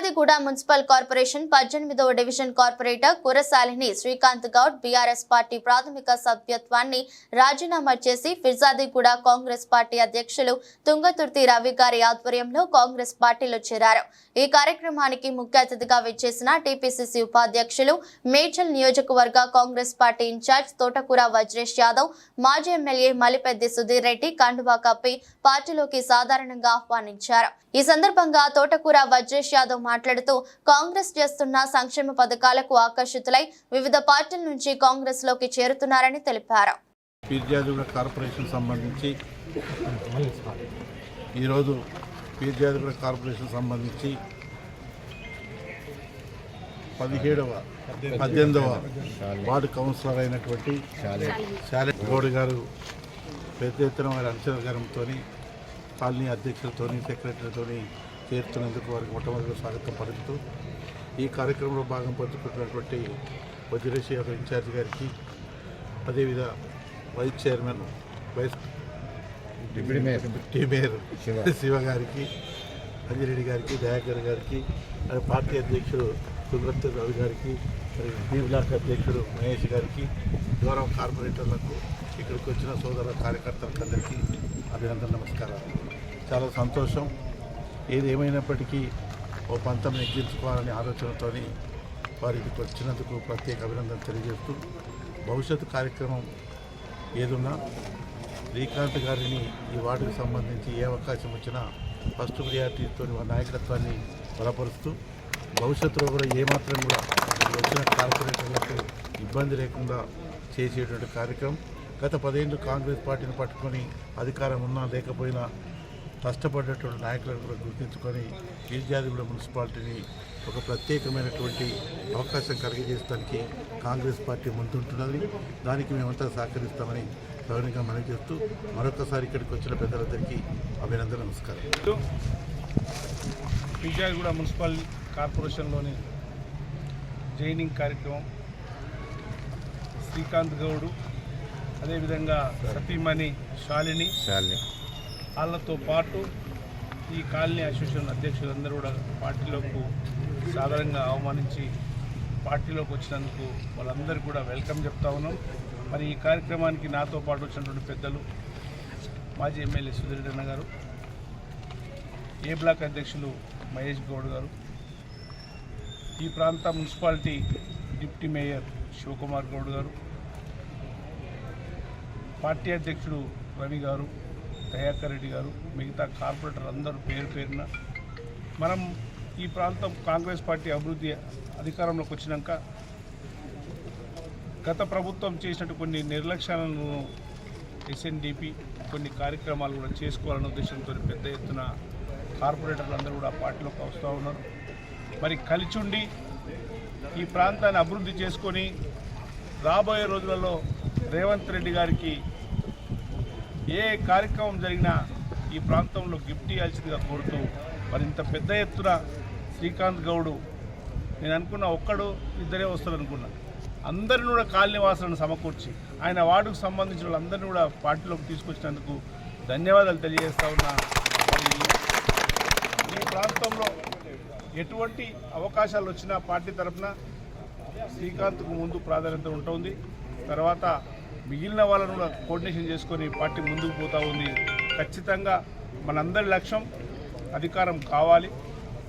Peerzadiguda municipal corporation పద్దెనిమిదవ division corporator కురసాలిని Srikanth Goud BRS party ప్రాథమిక సభ్యత్వాన్ని రాజీనామా చేసి ఫిర్జాదిగూడ కాంగ్రెస్ పార్టీ అధ్యక్షులు తుంగతుర్తి రవి గారి ఆధ్వర్యంలో కాంగ్రెస్ పార్టీలో చేరారు. ఈ కార్యక్రమానికి ముఖ్య అతిథిగా విచ్చేసిన టీపీసీసీ ఉపాధ్యక్షులు మేడ్చల్ నియోజకవర్గ కాంగ్రెస్ పార్టీ ఇన్ఛార్జ్ తోటకూర వజ్రేష్ యాదవ్ మాజీ ఎమ్మెల్యే మలిపెద్ది సుధీర్ రెడ్డి కండువా కప్పి పార్టీలోకి సాధారణంగా ఆహ్వానించారు. ఈ సందర్భంగా తోటకూర వజ్రేష్ యాదవ్ మాట్లాడుతూ కాంగ్రెస్ చేస్తున్న సంక్షేమ పథకాలకు ఆకర్షితులై వివిధ పార్టీల నుంచి కాంగ్రెస్లోకి చేరుతున్నారని తెలిపారు. పీర్జాదిగూడ కార్పొరేషన్ సంబంధించి ఈరోజు పీర్జాదిగూడ కార్పొరేషన్ సంబంధించి పదిహేడవ పద్దెనిమిదవ వార్డు కౌన్సిలర్ అయినటువంటి శాలెట్ గౌడ్ గారు పెద్ద ఎత్తున వారి అంచనగరంతో కాలనీ అధ్యక్షులతో సెక్రటరీతో చేరుతున్నందుకు వారికి మొట్టమొదటి స్వాగతం పలుకుతూ ఈ కార్యక్రమంలో భాగం పంచుకుంటున్నటువంటి వజ్రేష్ యాదవ్ ఇన్ఛార్జ్ గారికి అదేవిధ vice chairman vice deputy mayor. Deputy mayor Shiva. గారికి అంజిరెడ్డి గారికి దయాకర్ గారికి పార్టీ అధ్యక్షుడు సుబ్రత్ రవి గారికి మరి బి బ్లాక్ అధ్యక్షుడు మహేష్ గారికి గౌరవ కార్పొరేటర్లకు ఇక్కడికి వచ్చిన సోదర కార్యకర్తలందరికీ అభినందన నమస్కారాలు. చాలా సంతోషం. ఏది ఓ పంతం నెగ్గించుకోవాలనే ఆలోచనతోని వారికి వచ్చినందుకు ప్రత్యేక అభినందన తెలియజేస్తూ భవిష్యత్తు కార్యక్రమం ఏదున్నా శ్రీకాంత్ గారిని ఈ వార్డుకు సంబంధించి ఏ అవకాశం వచ్చినా ఫస్ట్ ప్రియారిటీతో వారి నాయకత్వాన్ని బలపరుస్తూ భవిష్యత్తులో కూడా ఏమాత్రం కూడా వచ్చిన కార్పొరేటర్లకు ఇబ్బంది లేకుండా చేసేటువంటి కార్యక్రమం. గత పదేళ్ళు కాంగ్రెస్ పార్టీని పట్టుకొని అధికారం ఉన్నా లేకపోయినా కష్టపడ్డటువంటి నాయకులను కూడా గుర్తించుకొని ఈర్జాదిగూడ మున్సిపాలిటీని ఒక ప్రత్యేకమైనటువంటి అవకాశం కలిగజేయడానికి కాంగ్రెస్ పార్టీ ముందుంటున్నది. దానికి మేమంతా సహకరిస్తామని సవినీయంగా మనవి చేస్తూ మరొకసారి ఇక్కడికి వచ్చిన పెద్దలందరికీ అభినందన నమస్కారం. విజయగూడ మున్సిపల్ కార్పొరేషన్లోని జైనింగ్ కార్యక్రమం శ్రీకాంత్ గౌడు అదేవిధంగా సతీమణి శాలిని శాలిని. వాళ్ళతో పాటు ఈ కాలనీ అసోసియేషన్ అధ్యక్షులందరూ కూడా పార్టీలోకి సాధారణంగా అవమానించి పార్టీలోకి వచ్చినందుకు వాళ్ళందరూ కూడా వెల్కమ్ చెప్తా ఉన్నాం. మరి ఈ కార్యక్రమానికి నాతో పాటు వచ్చినటువంటి పెద్దలు మాజీ ఎమ్మెల్యే సుధీరెడ్డి గారు ఏ బ్లాక్ అధ్యక్షులు మహేష్ గౌడ్ గారు ఈ ప్రాంత municipality deputy mayor Shivakumar Goud గారు పార్టీ అధ్యక్షుడు రవి గారు దయాకర్ రెడ్డి గారు మిగతా కార్పొరేటర్ అందరూ పేరు పేరున. మనం ఈ ప్రాంతం కాంగ్రెస్ పార్టీ అభివృద్ధి అధికారంలోకి వచ్చినాక గత ప్రభుత్వం చేసినట్టు కొన్ని నిర్లక్ష్యాలను ఎస్ఎన్డిపి కొన్ని కార్యక్రమాలు కూడా చేసుకోవాలనే ఉద్దేశంతో పెద్ద ఎత్తున కార్పొరేటర్లు అందరూ కూడా పార్టీలోకి వస్తూ ఉన్నారు. మరి కలిచుండి ఈ ప్రాంతాన్ని అభివృద్ధి చేసుకొని రాబోయే రోజులలో రేవంత్ రెడ్డి గారికి ఏ కార్యక్రమం జరిగినా ఈ ప్రాంతంలో గిఫ్ట్ ఇవ్వాల్సిందిగా కోరుతూ మరి ఇంత పెద్ద ఎత్తున శ్రీకాంత్ గౌడు నేను అనుకున్న ఒక్కడు ఇద్దరే వస్తారు అనుకున్నా అందరిని కూడా కాలనివాసులను సమకూర్చి ఆయన వార్డుకు సంబంధించిన వాళ్ళందరినీ కూడా పార్టీలోకి తీసుకొచ్చినందుకు ధన్యవాదాలు తెలియజేస్తా ఉన్నా. ఈ ప్రాంతంలో ఎటువంటి అవకాశాలు వచ్చినా పార్టీ తరఫున శ్రీకాంత్కు ముందు ప్రాధాన్యత ఉంటుంది. తర్వాత మిగిలిన వాళ్ళను కూడా కోఆర్డినేషన్ చేసుకొని పార్టీ ముందుకు పోతూ ఉంది. ఖచ్చితంగా మనందరి లక్ష్యం అధికారం కావాలి.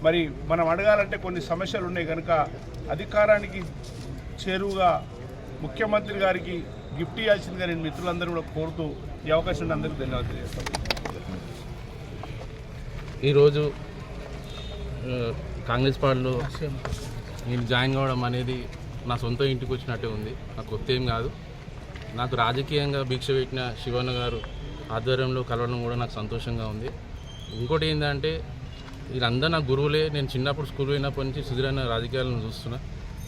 మరి మనం అడగాలంటే కొన్ని సమస్యలు ఉన్నాయి కనుక అధికారానికి చేరువుగా ముఖ్యమంత్రి గారికి గిఫ్ట్ ఇవ్వాల్సిందిగా నేను మిత్రులందరూ కూడా కోరుతూ ఈ అవకాశం అందరికీ ధన్యవాదాలు తెలియజేస్తాను. ఈరోజు కాంగ్రెస్ పార్టీలో నేను జాయిన్ కావడం అనేది నా సొంత ఇంటికి వచ్చినట్టే ఉంది. నాకు కొత్త ఏం కాదు. నాకు రాజకీయంగా భిక్ష పెట్టిన శివన్న గారు ఆధ్వర్యంలో కలవడం కూడా నాకు సంతోషంగా ఉంది. ఇంకోటి ఏంటంటే వీళ్ళందరూ నా గురువులే. నేను చిన్నప్పుడు స్కూల్ పోయినప్పటి నుంచి సుధీరన్న రాజకీయాలను చూస్తున్నా.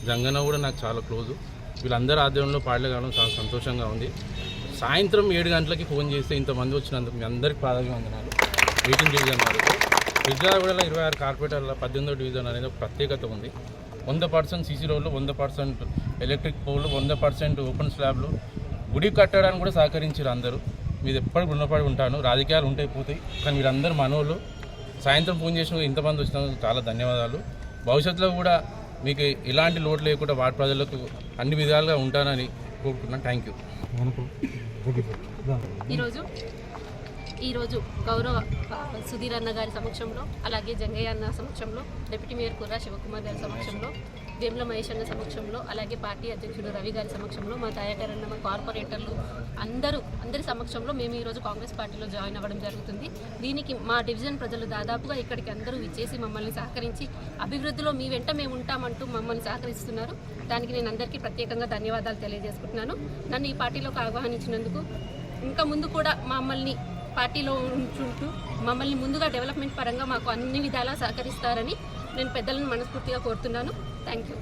జంగన్న కూడా నాకు చాలా క్లోజు. వీళ్ళందరూ ఆధ్వర్యంలో పాటలు కావడం చాలా సంతోషంగా ఉంది. సాయంత్రం ఏడు గంటలకి ఫోన్ చేస్తే ఇంతమంది వచ్చినందుకు మీ అందరికీ పాదగా మీటింగ్ డివిజన్ వరకు. విజయవాడలో ఇరవై ఆరు కార్పొరేటర్ల పద్దెనిమిదో డివిజన్ అనేది ఒక ప్రత్యేకత ఉంది. వంద పర్సెంట్ సీసీ రోడ్లు వంద పర్సెంట్ ఎలక్ట్రిక్ పోల్లు వంద పర్సెంట్ ఓపెన్ స్లాబ్లు గుడి కట్టడానికి కూడా సహకరించారు అందరూ. మీరు ఎప్పటికి రుణపడి ఉంటాను. రాజకీయాలు ఉంటాయి పోతాయి కానీ మీరందరూ మనోళ్ళు. సాయంత్రం ఫోన్ చేసిన ఇంతమంది వచ్చినందుకు చాలా ధన్యవాదాలు. భవిష్యత్తులో కూడా మీకు ఎలాంటి లోటు లేకుండా వార్డు ప్రజలకు అన్ని విధాలుగా ఉంటానని కోరుకుంటున్నాను. Thank you. ఈరోజు ఈరోజు గౌరవ సుధీర్ అన్న గారి సమక్షంలో అలాగే జంగయ్య అన్న సమక్షంలో డిప్యూటీ మేయర్ కుర్రా శివకుమార్ గారి సమక్షంలో వేముల మహేష్ అన్న సమక్షంలో అలాగే పార్టీ అధ్యక్షుడు రవి గారి సమక్షంలో మా తయారన్న అన్న మా కార్పొరేటర్లు అందరూ అందరి సమక్షంలో మేము ఈరోజు కాంగ్రెస్ పార్టీలో జాయిన్ అవ్వడం జరుగుతుంది. దీనికి మా డివిజన్ ప్రజలు దాదాపుగా ఇక్కడికి అందరూ ఇచ్చేసి మమ్మల్ని సహకరించి అభివృద్ధిలో మీ వెంట మేము ఉంటామంటూ మమ్మల్ని సహకరిస్తున్నారు. దానికి నేను అందరికీ ప్రత్యేకంగా ధన్యవాదాలు తెలియజేసుకుంటున్నాను. నన్ను ఈ పార్టీలోకి ఆహ్వానించినందుకు ఇంకా ముందు కూడా మమ్మల్ని పార్టీలో ఉంచుంటూ మమ్మల్ని ముందుగా డెవలప్మెంట్ పరంగా మాకు అన్ని విధాలా సహకరిస్తారని నేను పెద్దలను మనస్ఫూర్తిగా కోరుతున్నాను. Thank you